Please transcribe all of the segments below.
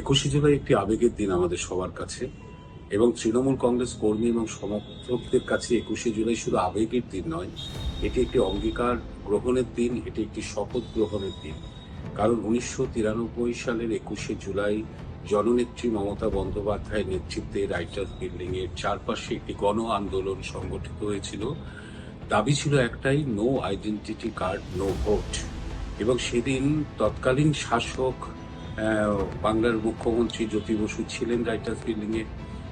একুশে জুলাই একটি আবেগের দিন আমাদের সবার কাছে, এবং তৃণমূল কংগ্রেস কর্মী এবং সমর্থকদের কাছে একুশে জুলাই শুধু আবেগের দিন নয়, এটি একটি অঙ্গীকার গ্রহণের দিন, এটি একটি শপথ গ্রহণের দিন। কারণ উনিশশো তিরানব্বই সালের একুশে জুলাই জননেত্রী মমতা বন্দ্যোপাধ্যায়ের নেতৃত্বে রাইটার্স বিল্ডিং এর চারপাশে একটি গণ আন্দোলন সংগঠিত হয়েছিল। দাবি ছিল একটাই no identity card no vote এবং সেদিন তৎকালীন শাসক বাংলার মুখ্যমন্ত্রী জ্যোতি বসু ছিলেন রাইটার্স বিল্ডিং এ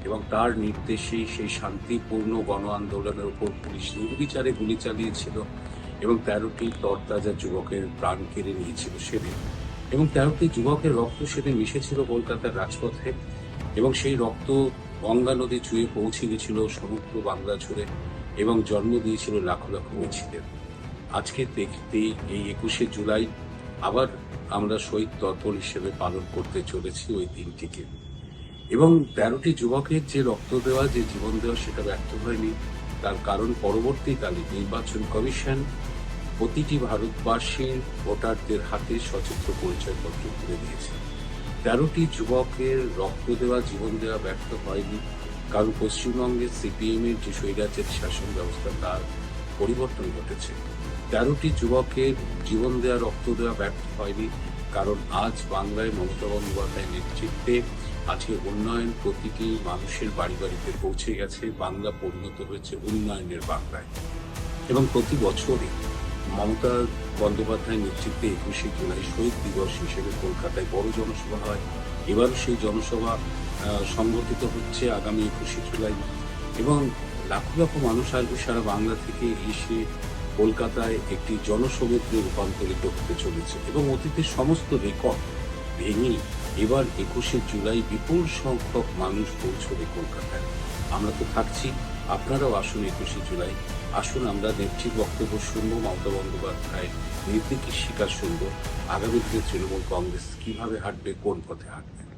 এবং তার নির্দেশেই সেই শান্তিপূর্ণ গণ আন্দোলনের উপর পুলিশ নির্বিচারে গুলি চালিয়েছিল এবং তেরোটি তরতাজা যুবকের প্রাণ কেড়ে নিয়েছিল সেদিন। এবং তেরোটি যুবকের রক্ত সেদিন মিশেছিল কলকাতার রাজপথে এবং সেই রক্ত গঙ্গা নদী চুয়ে পৌঁছে গেছিল সমগ্র বাংলা জুড়ে এবং জন্ম দিয়েছিল লাখো লাখো মিছিলের আজকে দেখতে এই একুশে জুলাই আবার আমরা শহীদ তর্পণ হিসেবে পালন করতে চলেছি ওই দিনটিকে। এবং তেরোটি যুবকের যে রক্ত দেওয়া, যে জীবন দেওয়া সেটা ব্যর্থ হয়নি। তার কারণ পরবর্তীকালে নির্বাচন কমিশন প্রতিটি ভারতবাসীর ভোটারদের হাতে সচিত্র পরিচয়পত্র তুলে দিয়েছে। তেরোটি যুবকের রক্ত দেওয়া, জীবন দেওয়া ব্যর্থ হয়নি। কারণ পশ্চিমবঙ্গের সিপিএমের যে স্বৈরাজ্যের শাসন ব্যবস্থা, তার পরিবর্তন ঘটেছে। তেরোটি যুবকের জীবন দেওয়া রক্ত দেওয়া ব্যর্থ হয়নি। কারণ আজ বাংলায় মমতা বন্দ্যোপাধ্যায়ের নেতৃত্বে আজকে উন্নয়ন প্রতিটি মানুষের বাড়ি বাড়িতে পৌঁছে গেছে। বাংলা পরিণত হয়েছে উন্নয়নের বাংলায়। এবং প্রতি বছরই মমতা বন্দ্যোপাধ্যায়ের নেতৃত্বে একুশে জুলাই শহীদ দিবস হিসেবে কলকাতায় বড় জনসভা হয়। এবারও সেই জনসভা সংগঠিত হচ্ছে আগামী একুশে জুলাই। এবং লাখো লাখো মানুষ আসবে সারা বাংলা থেকে এসে কলকাতায় একটি জনসমুদ্রে রূপান্তরিত হতে চলেছে এবং অতীতের সমস্ত রেকর্ড ভেঙে এবার একুশে জুলাই বিপুল সংখ্যক মানুষ পৌঁছবে কলকাতায়। আমরা তো থাকছি, আপনারাও আসুন একুশে জুলাই। আসুন, আমরা নেত্রীর বক্তব্য শুনব, মমতা বন্দ্যোপাধ্যায় নীতিকে শিকার শুনব। আগামী দিনে তৃণমূল কংগ্রেস কীভাবে হাঁটবে, কোন পথে হাঁটবে?